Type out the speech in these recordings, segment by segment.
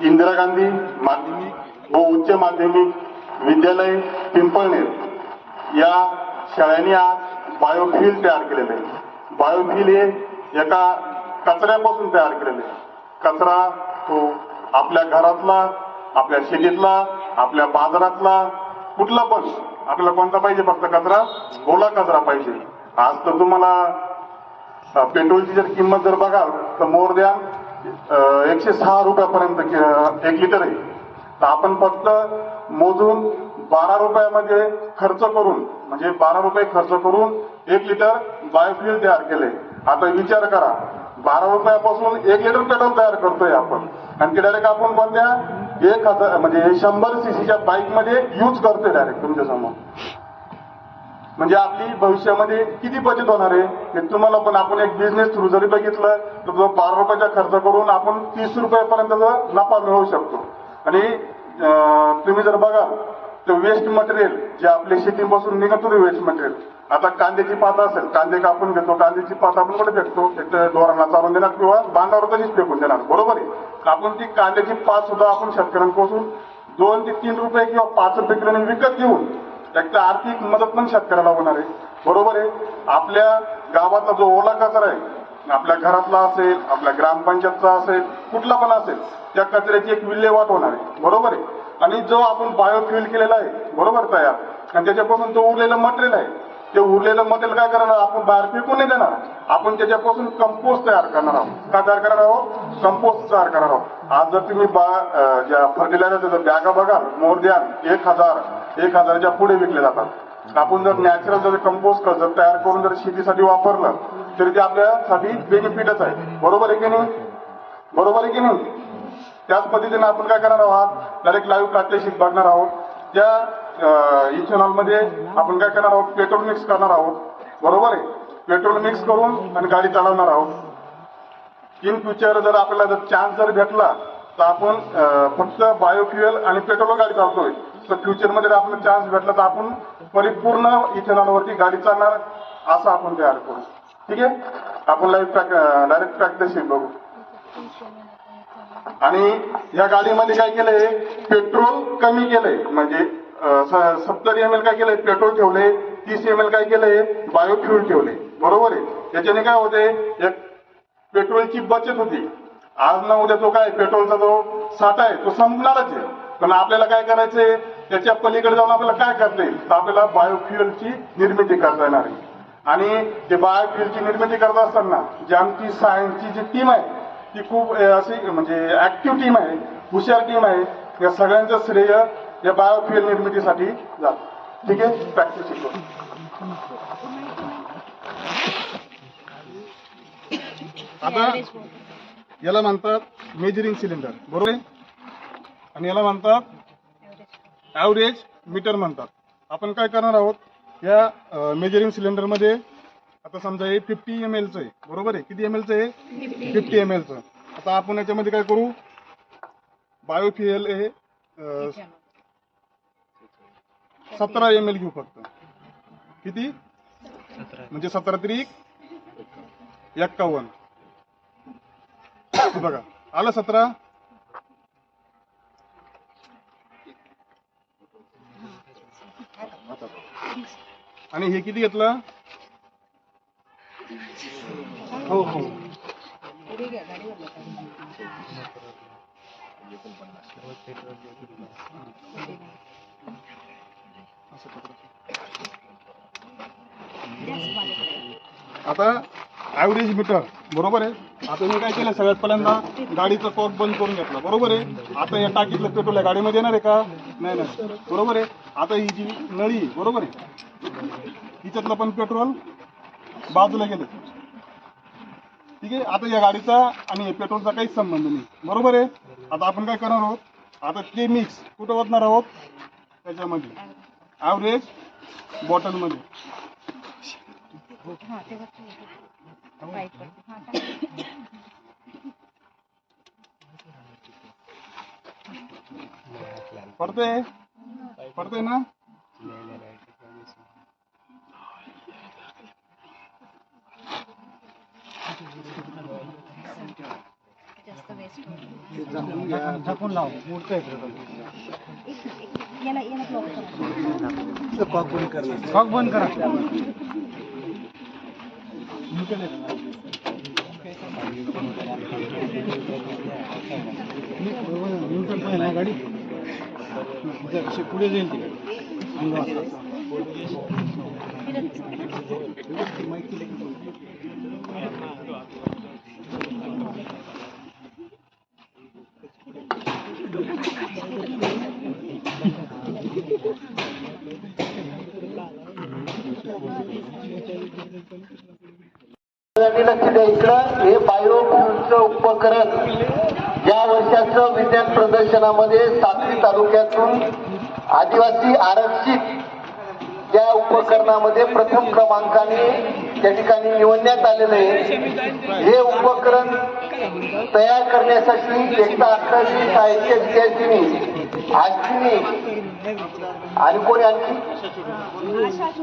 इंदिरा गांधी माध्यमिक व उच्च माध्यमिक विद्यालय पिंपळनेर. या शाळांनी आज बायोफिल तयार केलेले आहे. हे एका कचऱ्यापासून तयार केलेले आहे. कचरा तो आपल्या घरातला आपल्या शेतीतला आपल्या बाजारातला कुठला पण आपल्याला कोणता पाहिजे फक्त कचरा? गोला कचरा पाहिजे. आज तर तुम्हाला पेट्रोलची जर किंमत जर बघाल तर मोर द्या एकशे सहा रुपयापर्यंत एक लिटर आहे. तर आपण फक्त मोजून बारा रुपयामध्ये खर्च करून म्हणजे बारा रुपये खर्च करून एक लिटर बायोफ्युल तयार केले आता विचार करा बारा रुपयापासून एक लिटर पेट्रोल तयार करतोय आपण. आणि ते डायरेक्ट आपण कोणत्या? एक हजार म्हणजे शंभर सीसीच्या बाईकमध्ये यूज करतोय डायरेक्ट तुमच्यासमोर. म्हणजे आपली भविष्यामध्ये किती बचत होणार आहे हे तुम्हाला पण आपण एक बिझनेस थ्रू जरी बघितलं तर तो बारा रुपयाचा खर्च करून आपण तीस रुपयापर्यंतचा नफा मिळवू शकतो. आणि तुम्ही जर बघाल तर वेस्ट मटेरियल जे आपल्या शेतीपासून निघत होते वेस्ट मटेरियल आता कांद्याची पात असेल कांदे कापून घेतो कांद्याची पात आपण कुठे फेकतो? एक तर चालून देणार किंवा बांधावर तशीच फेकून देणार बरोबर आहे? आपण ती कांद्याची पात सुद्धा आपण शेतकऱ्यांपासून दोन ते तीन रुपये किंवा पाच रुपये किलोने विकत घेऊन एक तर आर्थिक मदत पण शेतकऱ्याला होणार आहे. बरोबर आहे. आपल्या गावातला जो ओला कचरा आहे आपल्या घरातला असेल आपल्या ग्रामपंचायतचा असेल कुठला पण असेल त्या कचऱ्याची एक विल्हेवाट होणार आहे. बरोबर आहे. आणि जो आपण बायोफ्युल केलेला आहे बरोबर तयार. आणि त्याच्यापासून जो उरलेलं मटेरियल आहे. ते उरलेलं मटेरियल काय करणार? आपण बाहेर फेकून नाही देणार. आपण त्याच्यापासून कंपोस्ट तयार करणार आहोत. काय तयार करणार आहोत? कंपोस्ट तयार करणार आहोत. आज जर तुम्ही बा ज्या फर्टिलायझरच्या बॅगा बघाल मोर दॅन एक हजार एक हजाराच्या पुढे विकले जातात. आपण जर नॅचरल जर कंपोस्ट खत जर तयार करून जर शेतीसाठी वापरलं तरी ते आपल्यासाठी बेनिफिटच आहे. बरोबर आहे की नाही? बरोबर आहे की नाही? त्याच पद्धतीने आपण काय करणार आहोत? डायरेक्ट लाईव्ह प्रात्यक्षिक बघणार आहोत. त्या इथेनॉलमध्ये आपण काय करणार आहोत? पेट्रोल मिक्स करणार आहोत. बरोबर आहे? पेट्रोल मिक्स करून आणि गाडी चालवणार आहोत. इन फ्युचर जर आपल्याला जर चान्स जर भेटला तर आपण फक्त बायोफ्युएल आणि पेट्रोल गाडी चालतोय तर फ्युचरमध्ये जर आपल्याला चान्स भेटला तर आपण परिपूर्ण इथेनॉलवरती गाडी चालणार असं आपण तयार करू. ठीक आहे? आपण लाईव्ह प्रॅक डायरेक्ट प्रॅक्टिस बघू. आणि या गाडीमध्ये काय केलंय? पेट्रोल कमी केलंय. म्हणजे सत्तर एम एल काय केलंय? पेट्रोल ठेवले तीस एम एल काय केलंय? बायोफ्युल ठेवले बरोबर आहे? त्याच्याने काय होते एक पेट्रोलची बचत होती. आज ना उद्या तो काय? पेट्रोलचा जो साठा आहे तो संपणारच आहे. पण आपल्याला काय करायचंय? त्याच्या पलीकडे जाऊन आपल्याला काय करता येईल? तर आपल्याला बायोफ्युएलची निर्मिती करता येणार आहे. आणि ते बायोफ्युएलची निर्मिती करत असताना जी आमची सायन्सची जी टीम आहे ती खूप अशी म्हणजे ऍक्टिव्ह टीम आहे हुशार टीम आहे. या सगळ्यांचं श्रेय या बायोफ्युएल निर्मितीसाठी जात. ठीक आहे? प्रॅक्टिस शिकतो आता याला म्हणतात मेजरिंग सिलेंडर बरोबर आहे? आणि याला म्हणतात ॲव्हरेज मीटर म्हणतात. आपण काय करणार आहोत? या मेजरिंग सिलेंडरमध्ये आता समजा हे फिफ्टी एम एलचं आहे. बरोबर आहे? किती एम एलचं आहे? फिफ्टी एम एलचं आता आपण याच्यामध्ये काय करू? बायोफ्युएल हे सतरा एम एल घेऊ फक्त. किती? म्हणजे सतरा तरी एक्कावन्न. हे बघा. आलं सतरा? आणि हे किती घेतलं? हो हो. आता ॲव्हरेज मीटर बरोबर आहे? आता मी काय केलं सगळ्यात पहिल्यांदा गाडीचा कॉक बंद करून घेतला. बरोबर आहे? आता या टाकीतलं पेट्रोल आहे गाडीमध्ये येणार आहे का? नाही नाही. बरोबर आहे? आता ही जी नळी आहे, बरोबर आहे? हिच्यातलं पण पेट्रोल बाजूला गेलं. ठीक आहे? आता या गाडीचा आणि या पेट्रोलचा काहीच संबंध नाही. बरोबर आहे? आता आपण काय करणार आहोत? आता ते मिक्स कुठं ओतणार आहोत? त्याच्यामध्ये. ॲव्हरेज बॉटलमध्ये पडतंय? पडतंय ना? वेस्ट झाकून लाव मोठं आहे याला याला ब्लॉक करा कॉक बंद कर. कॉक बंद करा गाडी? अशी पुढे जाईल ती लक्ष द्या इकडं हे बायोफ्युलचं उपकरण या वर्षाचं विज्ञान प्रदर्शनामध्ये साक्री तालुक्यातून आदिवासी आरक्षित त्या उपकरणामध्ये प्रथम क्रमांकाने त्या ठिकाणी निवडण्यात आलेलं आहे. हे उपकरण तयार करण्यासाठी एकदा अठरावी साहित्य विद्यार्थिनी आश्विनी आणि कोणी आणखी?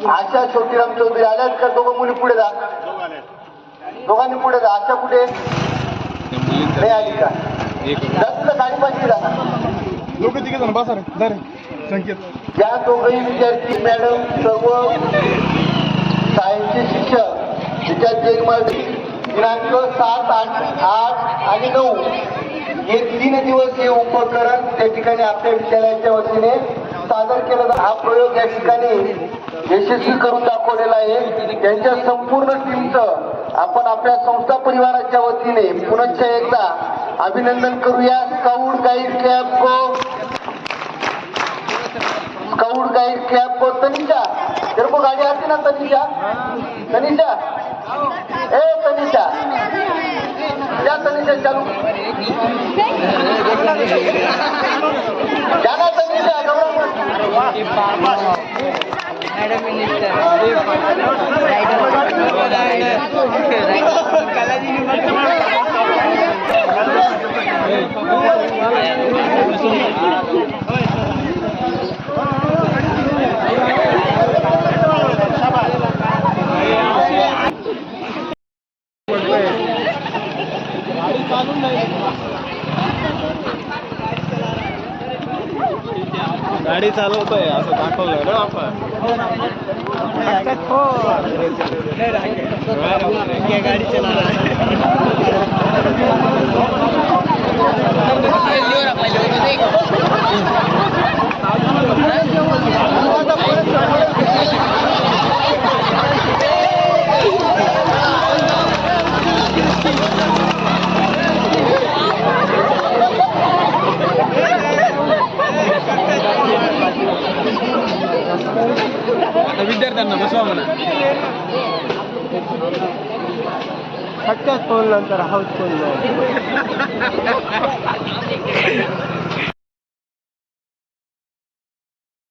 आशा छोटीराम चौधरी. आल्यात का? दोघं मुली पुढे जा. दोघांनी पुढे जा. आशा कुठे? नाही आली का? जास्त गाडी पाहिजे जा दोघे तिघे जण बसा रे जा रे. संकेत. या दोघही विद्यार्थी मॅडम सर्व सायन्सचे शिक्षक त्याच्यात जयकुमार दिनांक सात आठ आठ आणि नऊ. हे तीन दिवस हे उपकरण त्या ठिकाणी आपल्या विद्यालयाच्या वतीने सादर केलं हा प्रयोग या ठिकाणी यशस्वी करून दाखवलेला आहे. त्यांच्या संपूर्ण टीमचं आपण आपल्या संस्था परिवाराच्या वतीने पुनश्च एकदा अभिनंदन करूया स्काउट गाईड कॅब को. स्काउट गाईड कैब को. तनिषा तेरे को गाड़ी असते ना तनिषा? तनिषा? ए तनिषा. क्या तनिषा चालू. जाना तनिषा घबरा मत. गाडी चालवतोय असं दाखवलंय. ना आपण. ये गाड़ी चला रहा है पहले और पहले देखो विद्यार्थ्यांना बसवा म्हणा. फटक्यात फोन नंतर हाऊस फोन